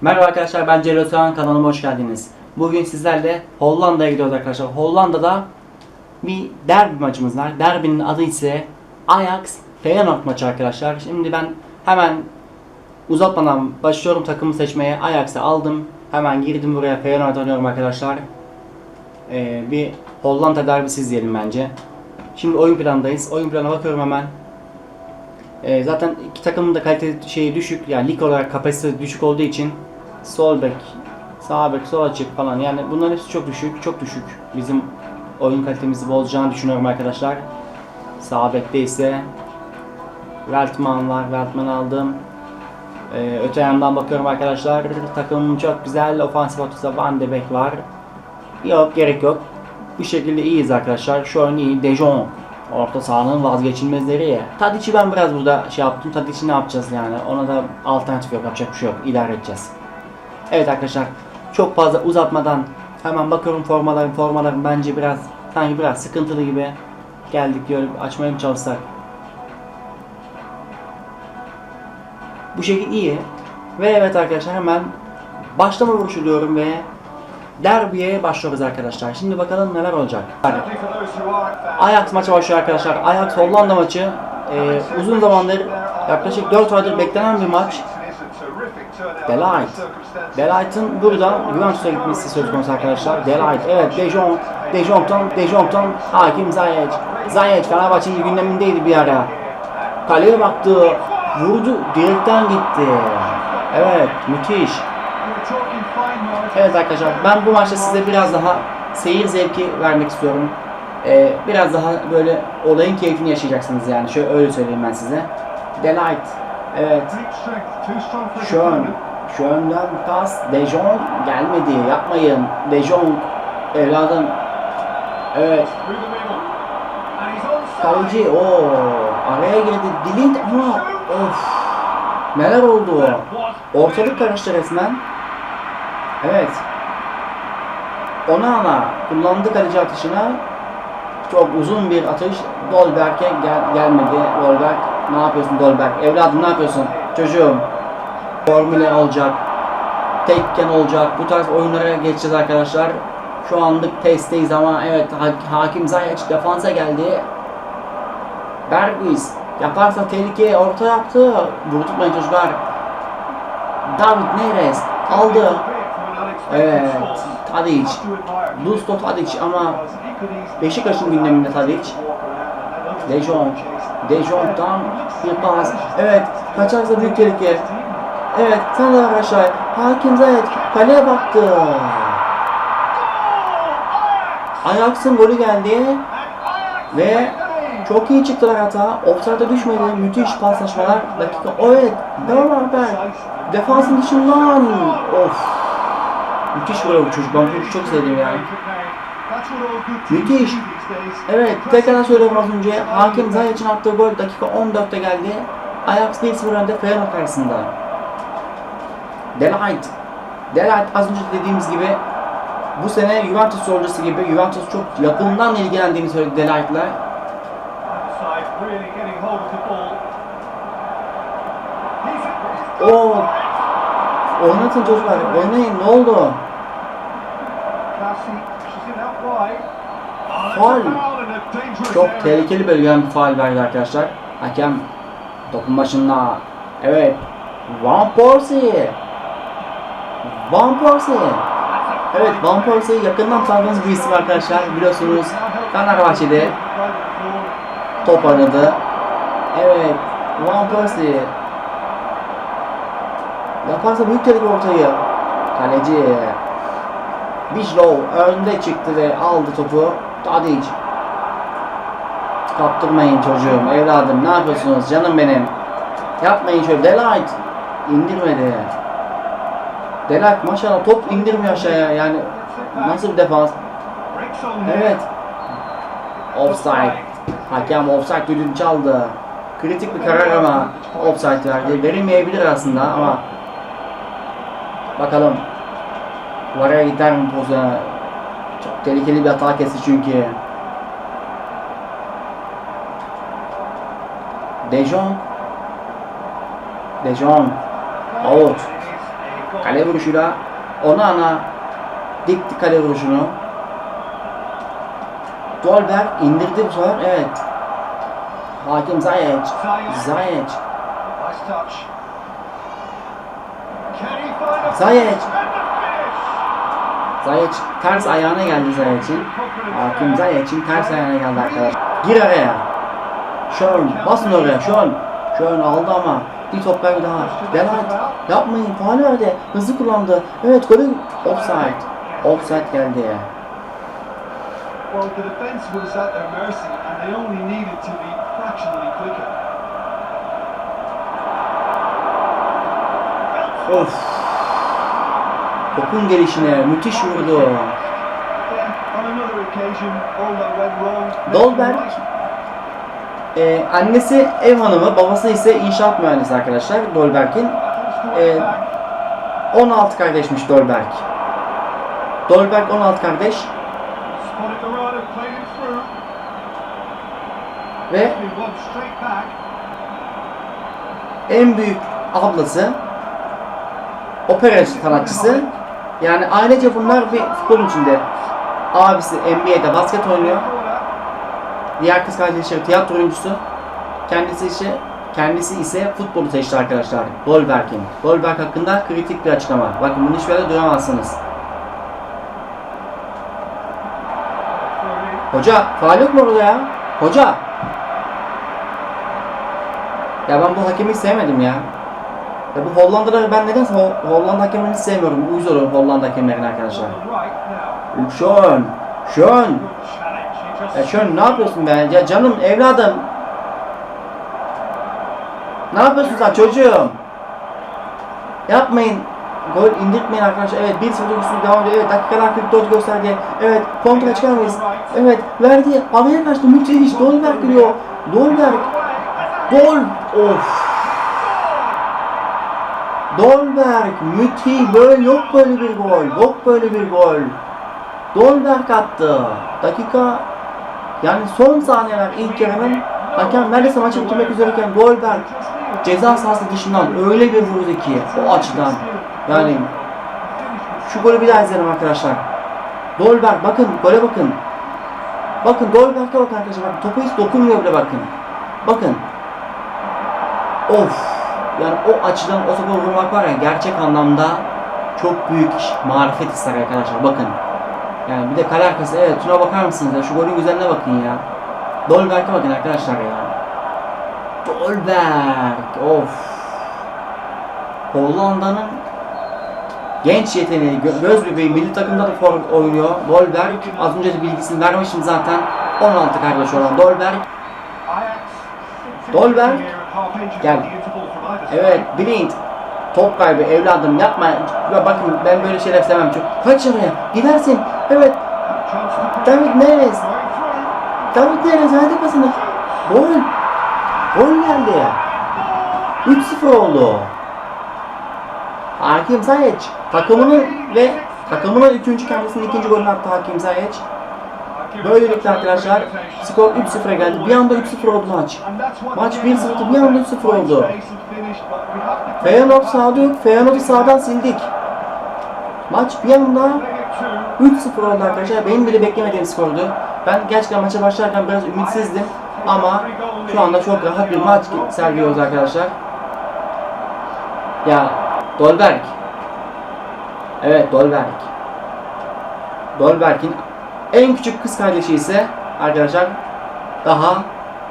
Merhaba arkadaşlar ben Celal Özkan kanalıma hoş geldiniz. Bugün sizlerle Hollanda'ya gidiyoruz arkadaşlar. Hollanda'da bir derbi maçımız var. Derbinin adı ise Ajax Feyenoord maçı arkadaşlar. Şimdi ben hemen uzatmadan başlıyorum takımı seçmeye. Ajax'ı aldım. Hemen girdim buraya Feyenoord oynuyorum arkadaşlar. Ee, bir Hollanda derbisi izleyelim bence. Şimdi oyun planındayız. Oyun planına bakıyorum hemen. Ee, zaten iki takımın da kalite şeyi düşük. Yani lig olarak kapasitesi düşük olduğu için sol bek, sağ bek, sol açık falan. Yani bunların hepsi çok düşük, çok düşük. Bizim oyun kalitemizi bozacağını düşünüyorum arkadaşlar. Sağ bekte ise Veltman var. Veltman aldım. Ee, öte yandan bakıyorum arkadaşlar. Takımım çok güzel. Ofansif atısa Van de Beek var. Yok gerek yok. Bu şekilde iyiyiz arkadaşlar. Şu an iyi. De Jong. Orta sahanın vazgeçilmezleri ya. Tadic'i ben biraz burada şey yaptım. Tadic'i ne yapacağız yani? Ona da alternatif yok. Yapacak bir şey yok. İdare edeceğiz. Evet arkadaşlar. Çok fazla uzatmadan hemen bakıyorum formalarım. Formalarım bence biraz sanki biraz sıkıntılı gibi. Geldik diyorum. Açmaya mı çalışsak? Bu şekil iyi. Ve evet arkadaşlar hemen başlama vuruşu diyorum ve derbiye başlıyoruz arkadaşlar. Şimdi bakalım neler olacak. Ajax maçı başlıyor arkadaşlar. Ajax Hollanda maçı. Ee, uzun zamandır yaklaşık 4 aydır beklenen bir maç. Delight. Delight'ın burada Juventus'a gitmesi söz konusu arkadaşlar. Delight. Evet De Jong. De Jong'tan, De Jong'tan hakim Ziyech. Ziyech Fenerbahçe'nin gündemindeydi bir ara. Kaleye baktı. Vurdu. Direkten gitti. Evet. Müthiş. Evet arkadaşlar ben bu maçta size biraz daha seyir zevki vermek istiyorum. Ee, biraz daha böyle olayın keyfini yaşayacaksınız yani. Şöyle öyle söyleyeyim ben size. Delight. Evet. Schön. Schön'den pas. De Jong gelmedi. Yapmayın. De Jong. Evladım. Evet. Kaleci. o Araya girdi. Dilint ama of. Neler oldu? Ortalık karıştı resmen. Evet. Ona ama kullandı kaleci atışına. Çok uzun bir atış. Dolberg'e gel gelmedi. Dolberg ne yapıyorsun Dolberg? Evladım ne yapıyorsun? Çocuğum. Formüle olacak. Tekken olacak. Bu tarz oyunlara geçeceğiz arkadaşlar. Şu anlık testteyiz ama evet ha- Hakim Ziyech defansa geldi. Bergwijn yaparsa tehlike orta yaptı. Vurdurmayın çocuklar. David Neres aldı. Evet. Tadic. Dusto Tadic ama Beşiktaş'ın gündeminde Tadic. De Jong. De Jong'dan bir pas. Evet. Kaçarsa büyük tehlike. Evet. De arkadaşlar. Hakim Zayet kaleye baktı. Ajax'ın golü geldi. Ve çok iyi çıktılar hata. Offside'a düşmedi. Müthiş paslaşmalar. Dakika. Evet. Devam Alper. Defansın dışından. Of. Müthiş vuruyor bu çocuk. Ben bu çocuğu çok sevdim yani. Müthiş. Evet, tekrar söylüyorum az önce. Hakim Zayac'ın attığı gol dakika 14'te geldi. Ajax 1-0 önde Feyenoord karşısında. Delight. Delight az önce dediğimiz gibi bu sene Juventus yolcusu gibi Juventus çok yakından ilgilendiğini söyledi Delight'la. Oo. Oynatın çocuklar. Oynayın. Ne oldu? Faul. Çok tehlikeli bölgeden bir faal verdi arkadaşlar. Hakem topun başında. Evet. Van Persie. Van Persie. Evet Van Persie'yi yakından tanıdığınız bir isim arkadaşlar. Biliyorsunuz Fenerbahçe'de top oynadı. Evet. Van Persie. Yaparsa büyük tehlike ortayı. Kaleci. Bijlow önde çıktı ve aldı topu. Tadic. Kaptırmayın çocuğum, evladım. Ne yapıyorsunuz canım benim? Yapmayın şöyle. Delight. indirmedi. Delight maşallah top indirmiyor aşağıya. Yani nasıl bir defans? Evet. Offside. Hakem offside düdüğünü çaldı. Kritik bir karar ama offside verdi. Verilmeyebilir aslında ama bakalım. Varaya gider mi pozisyona? Tehlikeli bir hata kesti çünkü. De Jong. De Jong. Out. Kale vuruşuyla ona ana dikti kale vuruşunu. Dolberg indirdi bu sefer. Evet. Hakim Ziyech. Ziyech. Ziyech. Ziyech ters ayağına geldi Ziyech'in. Hakim Ziyech'in ters ayağına geldi arkadaşlar. Gir araya. Şön basın oraya Şön. Şön aldı ama bir top kaybı daha. Berat yapmayın faal verdi. Hızlı kullandı. Evet golün offside. Offside geldi. Well, the defence was at their mercy and they only needed to be fractionally quicker. Of. Topun gelişine müthiş vurdu. Dolberg Ee, annesi ev hanımı, babası ise inşaat mühendisi arkadaşlar Dolberg'in. Ee, 16 kardeşmiş Dolberg. Dolberg 16 kardeş ve en büyük ablası opera sanatçısı. Yani ailece bunlar bir futbolun içinde. Abisi NBA'de basket oynuyor. Diğer kız kardeşi tiyatro oyuncusu. Kendisi ise kendisi ise futbolu seçti arkadaşlar. Dolberg'in. Dolberg hakkında kritik bir açıklama. Bakın bunu hiçbir yerde duyamazsınız. Hoca faal yok mu orada ya? Hoca. Ya ben bu hakemi sevmedim ya. Ya bu Hollanda'da ben nedense Ho- Hollanda hakemini hiç sevmiyorum. Uyuz oluyorum Hollanda hakemlerine arkadaşlar. Şön. Şön. Ya Şön ne yapıyorsun be? Ya canım evladım. Ne yapıyorsun sen çocuğum? Yapmayın. Gol indirtmeyin arkadaşlar. Evet 1-0 üstü devam ediyor. Evet dakikalar 44 gösterdi. Evet kontra çıkar mıyız? Evet verdi. Havaya kaçtı. Müthiş. Dolberg geliyor. Dolberg. Gol. Of. Dolberg. Müthiş. Böyle yok böyle bir gol. Yok böyle bir gol. Dolberg attı. Dakika yani son saniyeler ilk yarının hakem neredeyse maçı bitirmek üzereyken Dolberg ceza sahası dışından öyle bir vurdu ki o açıdan. Yani şu golü bir daha izleyelim arkadaşlar. Dolberg bakın gole bakın. Bakın Dolberg'e bakın arkadaşlar. Topu hiç dokunmuyor bile bakın. Bakın. Of. Yani o açıdan o topu vurmak var ya gerçek anlamda çok büyük iş, marifet ister arkadaşlar. Bakın. Yani bir de kale arkası evet şuna bakar mısınız ya şu golün güzelliğine bakın ya. Dolberg'e bakın arkadaşlar ya. Dolberg of. Hollanda'nın genç yeteneği, gö- göz bebeği milli takımda da forvet oynuyor. Dolberg az önce de bilgisini vermiştim zaten. 16 kardeş olan Dolberg. Dolberg. Gel. Evet Blind. Top kaybı evladım yapma. Ya bakın ben böyle şeyler sevmem çok. Kaç oraya gidersin. Evet David Neres. David Neres hadi pasını. Gol. Gol geldi. 3-0 oldu. Hakim Ziyech takımının ve takımının üçüncü kendisinin ikinci golünü attı Hakim Ziyech. Böylelikle arkadaşlar skor 3-0'a geldi. Bir anda 3-0 oldu maç. Maç 1-0'tı bir anda 3-0 oldu. Feyenoord sağda yok. Feyenoord'u sağdan sildik. Maç bir anda 3-0 oldu arkadaşlar. Benim bile beklemediğim skordu. Ben gerçekten maça başlarken biraz ümitsizdim. Ama şu anda çok rahat bir maç sergiliyoruz arkadaşlar. Ya Dolberg. Evet Dolberg. Dolberg'in en küçük kız kardeşi ise arkadaşlar daha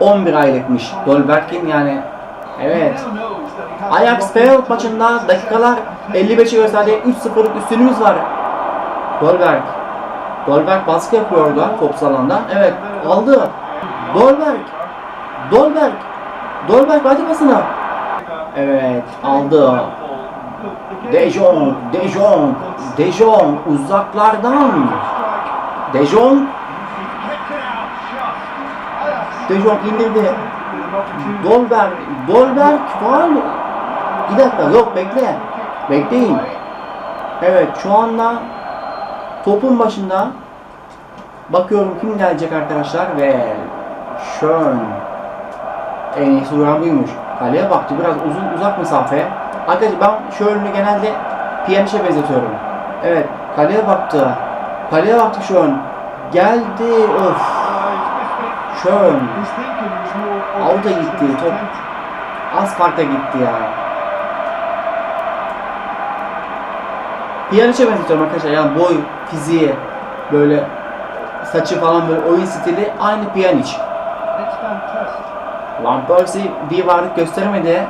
11 aylıkmış. Dolberg'in yani evet. Ajax Feyenoord maçında dakikalar 55'i gösterdi. 3-0'lık üstünlüğümüz var. Dolberg. Dolberg baskı yapıyor orada topsuz alanda. Evet aldı. Dolberg. Dolberg. Dolberg hadi pasına. Evet aldı. De Jong. De Jong. De Jong uzaklardan. De Jong. De Jong indirdi. Dolberg. Dolberg faal. Bir dakika yok bekle. Bekleyin. Evet şu anda topun başında bakıyorum kim gelecek arkadaşlar ve Schön en iyisi vuran buymuş. Kaleye baktı biraz uzun uzak mesafe. Arkadaşlar ben Schön'ü genelde Pjanic'e benzetiyorum. Evet. Kaleye baktı. Kaleye baktı şu an. Geldi. İt. Şön. Da gitti, top. Az farkla gitti ya. Pjanic'e benzetiyorum arkadaşlar. Yani boy, fiziği, böyle saçı falan böyle oyun stili aynı Pjanic. Van Persie bir varlık gösteremedi.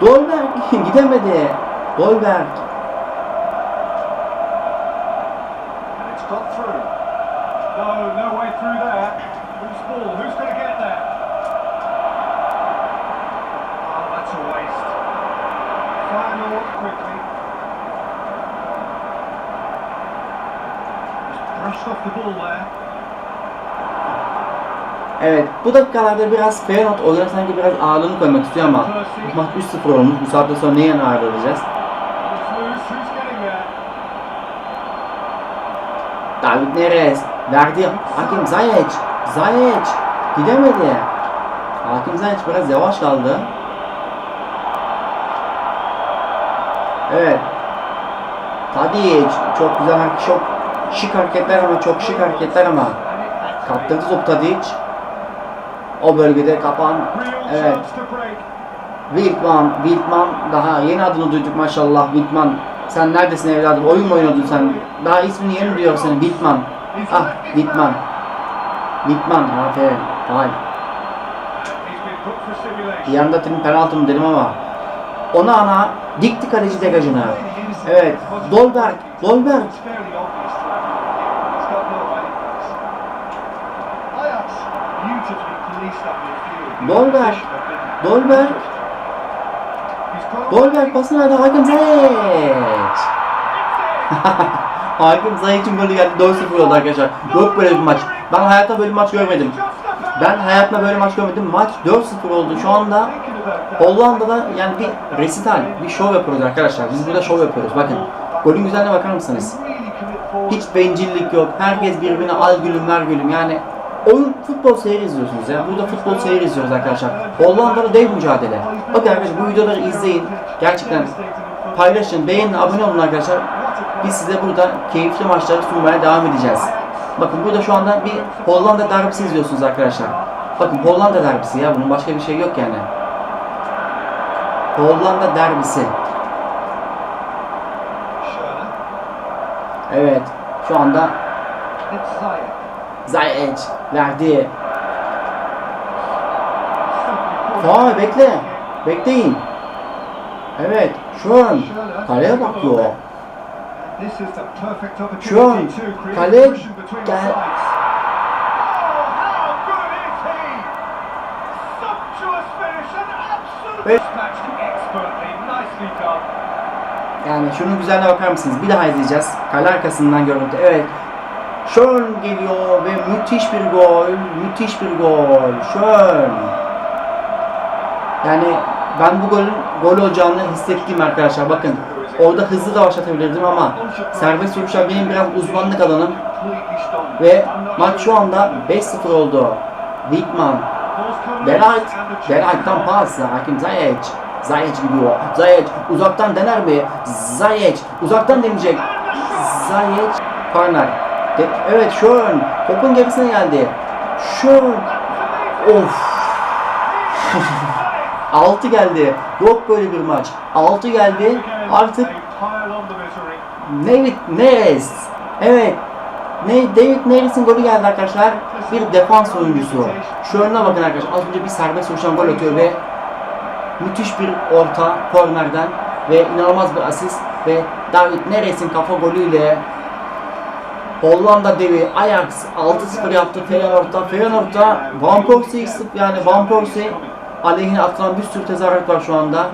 Dolberg gidemedi. Dolberg. Bu dakikalarda biraz Feyenoord oyuna sanki biraz ağırlığını koymak istiyor ama bu maç 3-0 olmuş. Bu saatten sonra getting there? David Neres verdi. Hakim Ziyech. Ziyech gidemedi. Hakim Ziyech biraz yavaş kaldı. Evet. Tadic çok güzel çok şık hareketler ama çok şık hareketler ama kaptırdı top Tadic. O bölgede kapan. Evet. Wiltman, Wiltman daha yeni adını duyduk maşallah Wiltman. Sen neredesin evladım? Oyun mu oynuyordun sen? Daha ismini yeni duyuyor senin Wiltman. Ah Wiltman. Wiltman aferin. Simulation. Bir yanda senin penaltı mı dedim ama. Ona ana dikti kaleci degajına. Evet. Dolberg. Dolberg. He's got Dolberg pasını verdi Hakim Ziyech. Hakim Ziyech'in golü geldi 4-0 oldu arkadaşlar. Yok böyle bir maç. Ben hayatta böyle bir maç görmedim. Ben hayatımda böyle maç görmedim. Maç 4-0 oldu. Şu anda Hollanda'da yani bir resital, bir şov yapıyoruz arkadaşlar. Biz burada şov yapıyoruz. Bakın. Golün güzelliğine bakar mısınız? Hiç bencillik yok. Herkes birbirine al gülüm ver gülüm. Yani futbol seyri izliyorsunuz ya. Burada futbol seyri izliyoruz arkadaşlar. Hollanda'da dev mücadele. Bakın arkadaşlar bu videoları izleyin. Gerçekten paylaşın, beğenin, abone olun arkadaşlar. Biz size burada keyifli maçları sunmaya devam edeceğiz. Bakın burada şu anda bir Hollanda derbisi izliyorsunuz arkadaşlar. Bakın Hollanda derbisi ya bunun başka bir şey yok yani. Hollanda derbisi. Evet. Şu anda Ziyech verdi. Faal bekle. Bekleyin. Evet. Şu an kaleye bakıyor. Şu an kale gel-. Yani şunun güzelliğine bakar mısınız? Bir daha izleyeceğiz. Kale arkasından görüntü. Evet. Schön geliyor ve müthiş bir gol. Müthiş bir gol. Schön. Yani ben bu golün gol olacağını hissettim arkadaşlar. Bakın. Orada hızlı da başlatabilirdim ama serbest vuruşlar benim biraz uzmanlık alanım. Ve maç şu anda 5-0 oldu. And the Delight'tan pas. Hakim Ziyech. Ziyech gidiyor. Ziyech uzaktan dener mi? Ziyech uzaktan deneyecek. Ziyech korner. Evet Schön topun gerisine geldi. Schön. Of. 6 geldi. Yok böyle bir maç. 6 geldi. Artık. David Neres. Evet. Ne David Neres'in golü geldi arkadaşlar. Bir defans oyuncusu. Şu bakın arkadaşlar. Az önce bir serbest vuruşan gol atıyor ve müthiş bir orta kornerden ve inanılmaz bir asist ve David Neres'in kafa golüyle Hollanda devi Ajax 6-0 yaptı Feyenoord'da. Feyenoord'da Van Persie yani Van Persie aleyhine atılan bir sürü tezahürat var şu anda.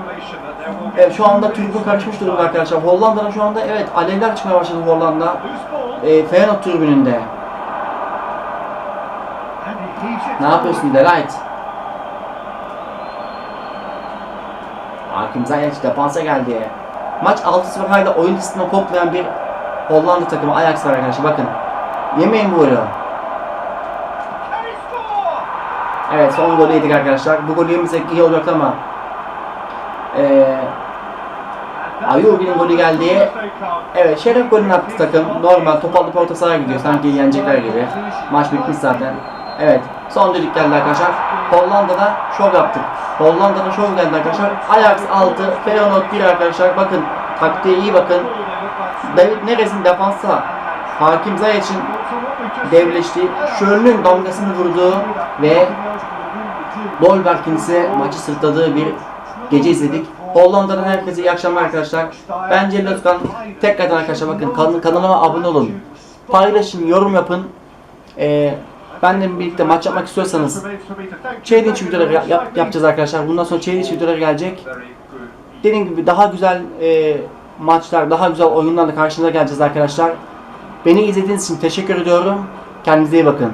Evet, şu anda tribün karışmış durumda arkadaşlar. Hollanda'da şu anda evet alevler çıkmaya başladı Hollanda. E, Feyenoord tribününde. Ne yapıyorsun Delight? Hakim Ziyech defansa geldi. Maç 6-0 hala oyun listesinden kopmayan bir Hollanda takımı Ajax var arkadaşlar bakın. Yemeyin bu golü. Evet son golü yedik arkadaşlar. Bu golü yemesek iyi olacaktı ama Ee, Ayubi'nin golü geldi. Evet Şeref golünü attı takım. Normal top alıp orta sahaya gidiyor. Sanki yenecekler gibi. Maç bitmiş zaten. Evet. Son düdük geldi arkadaşlar. Hollanda'da şov yaptık. Hollanda'da şov geldi arkadaşlar. Ajax 6, Feyenoord 1 arkadaşlar. Bakın taktiğe iyi bakın. David Neres'in defansa Hakim Ziyech'in devleştiği, Schürrle'nin damgasını vurduğu ve Dolberg'in maçı sırtladığı bir gece izledik. Hollanda'dan herkese iyi akşamlar arkadaşlar. Ben Celil Özkan. Tekrardan arkadaşlar bakın kan- kanalıma abone olun. Paylaşın, yorum yapın. Ee, benimle birlikte maç yapmak istiyorsanız challenge videoları yap- yap- yapacağız arkadaşlar. Bundan sonra challenge videoları gelecek. Dediğim gibi daha güzel e, maçlar, daha güzel oyunlarla karşınıza geleceğiz arkadaşlar. Beni izlediğiniz için teşekkür ediyorum. Kendinize iyi bakın.